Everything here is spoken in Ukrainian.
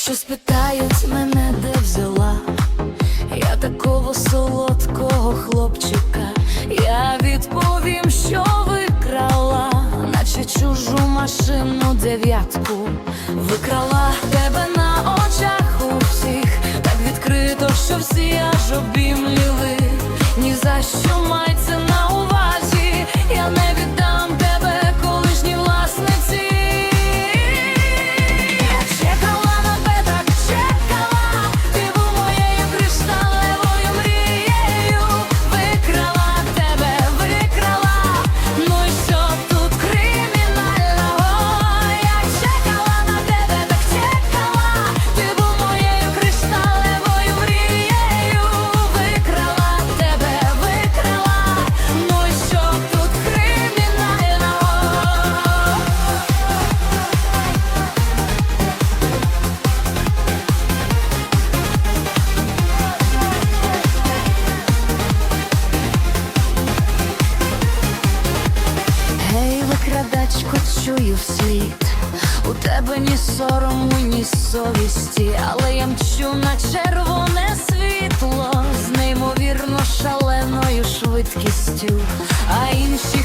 Якщо спитають мене, де взяла, я такого солодкого хлопчика, я відповім, що викрала, наче чужу машину дев'ятку, викрала тебе на очах у всіх, так відкрито, що всі аж обімліли, ні за що має. крадачку чую вслід. У тебе ні сорому, ні совісті, але я мчу на червоне світло з неймовірно шаленою швидкістю, а інші.